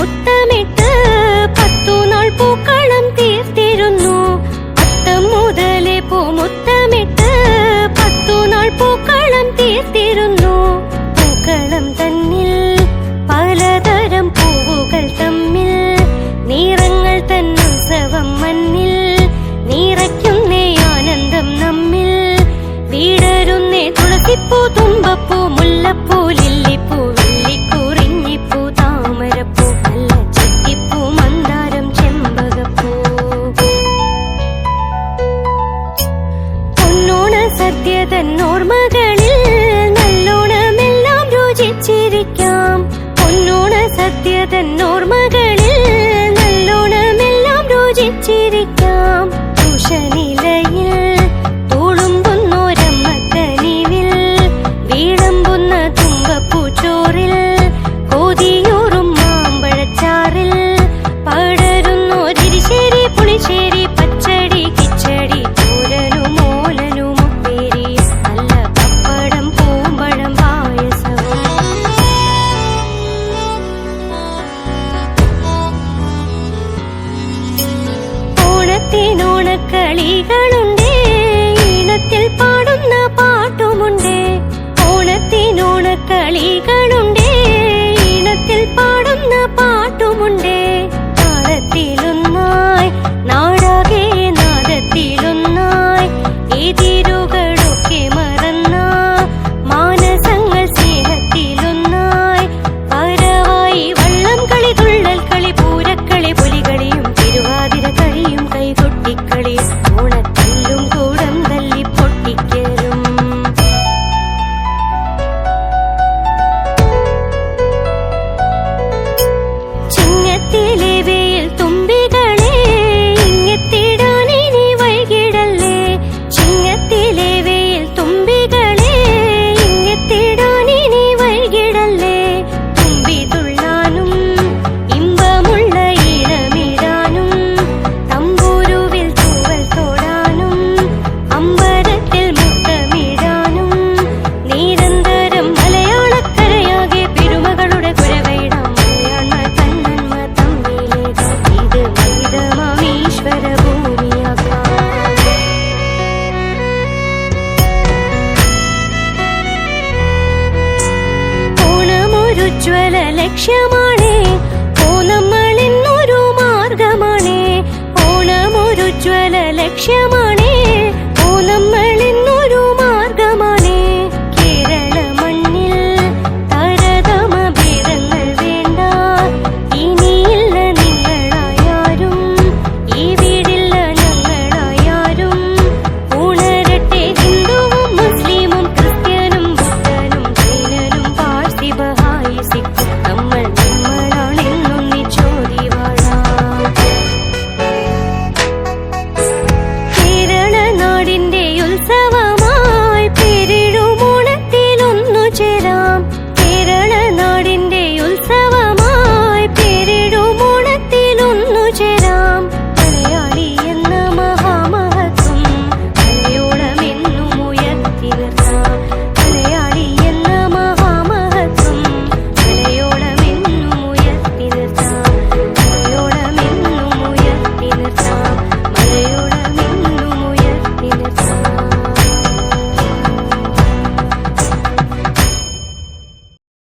മുട്ടമിട്ട് പത്തു നാൾ പൂക്കളം തീർത്തിരുന്നു. അത്തം മുതലേ പൂമുത്തമിട്ട് പത്തു നാൾ പൂക്കളം തീർത്തിരുന്നു. പൂക്കളം തന്നിൽ പലതരം പൂവുകൾ തമ്മിൽ നിറങ്ങൾ തന്നുത്സവം മണ്ണിൽ നിറയ്ക്കുന്നേ ആനന്ദം നമ്മിൽ. വീടരുന്നേ തുളസിപ്പൂ തുമ്പപ്പൂ മുല്ലപ്പൂ தென்னூர் மதி செய்க ഓണമൊരുജ്വല ലക്ഷ്യമാണേ. ഓണം എന്നൊരു മാർഗമാണേ. ഓണമൊരുജ്വല ലക്ഷ്യമാണ്